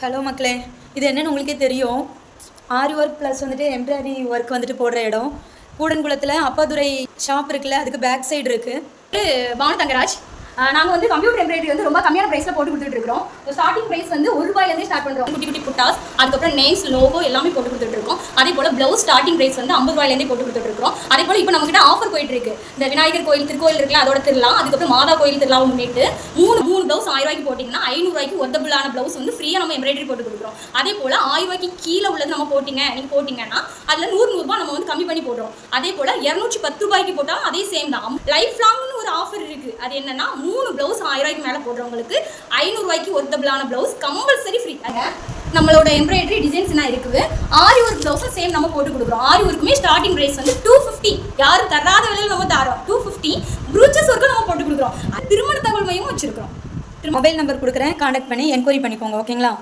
Hello மக்களே. இது என்னென்னு உங்களுக்கே தெரியும். ஆரி ஒர்க் ப்ளஸ் வந்துட்டு எம்ப்ராய்டரி ஒர்க் வந்துட்டு போடுற இடம். கூடன்குளத்தில் அப்பாதுரை ஷாப் இருக்குல்ல அதுக்கு பேக் சைடு இருக்குது வான பானு தங்கராஜ். நாங்கள் வந்து கம்ப்யூட்டர் எம்ப்ராய்டரி வந்து ரொம்ப கம்மியான ப்ரைஸில் போட்டு கொடுத்துட்டு இருக்கிறோம். ஸ்டார்டிங் ப்ரைஸ் வந்து ஒரு ரூபாயிலேருந்து ஸ்டார்ட் பண்ணுறோம் குட்டி குட்டி புட்டாஸ் அதுக்கப்புறம் நேம்ஸ் லோகோ எல்லாமே போட்டு கொடுத்துட்டு இருக்கோம். அதே போல் ப்ளவுஸ் ஸ்டார்டிங் ப்ரைஸ் வந்து ஐம்பது ரூபாயிலேருந்தே போட்டு கொடுத்துட்டு இருக்கோம் அதே போல் இப்போ நம்மகிட்ட ஆஃபர் போயிட்டு இருக்கு. இந்த விநாயகர் கோயில் திருக்கோயில் இருக்குல்ல அதோட திருவிழா அதுக்கப்புறம் மாதா கோயில் திருவிழாவை முன்னிட்டு மூணு மூணு ப்ளவுஸ் ஆயிரம் ரூபாய்க்கு போட்டிங்கன்னா ஐநூறுரூவாய்க்கு ஒர்த்தபிளான ப்ளவுஸ் வந்து ஃப்ரீயாக நம்ம எம்ப்ராய்டரி போட்டு கொடுக்குறோம். அதே போல் ஆயிரம் ரூபாய்க்கு கீழே உள்ளது நம்ம போட்டிங்க நீங்கள் போட்டிங்கன்னா அதில் நூறு நூறுரூபா நம்ம வந்து கம்மி பண்ணி போடுறோம். அதே போல் இரநூற்றி பத்து ரூபாய்க்கு போட்டால் அதே சேம் தான். லைஃப் லாங்னு ஒரு ஆஃபர் அது என்னன்னா மூணு ப்ளவுஸ் ஆயிரம் ரூபாய்க்கு மேலே போடுறவங்களுக்கு ஐநூறுரூவாய்க்கு ஒர்த்தபிளான ப்ளவுஸ் கம்பல்சரி ஃப்ரீ நம்மளோட எம்ப்ராய்டரி டிசைன்ஸ்லாம் இருக்குது. ஆரி ஒர்க் ப்ளவுஸும் சேம் நம்ம போட்டு கொடுக்குறோம். ஆரி ஒர்க்குமே ஸ்டார்டிங் ப்ரைஸ் வந்து டூ ஃபிஃப்டி யாரும் தராத விலையில் நம்ம தரோம்? டூ ஃபிஃப்டி ப்ரூச்சஸ் ஒர்க்கும் நம்ம போட்டு கொடுக்குறோம். திருமண தகவல் மையமும் வச்சிருக்கிறோம். மொபைல் நம்பர் கொடுக்குறேன். காண்டாக்ட் பண்ணி என்கொயரி பண்ணிக்கோங்க. ஓகேங்களா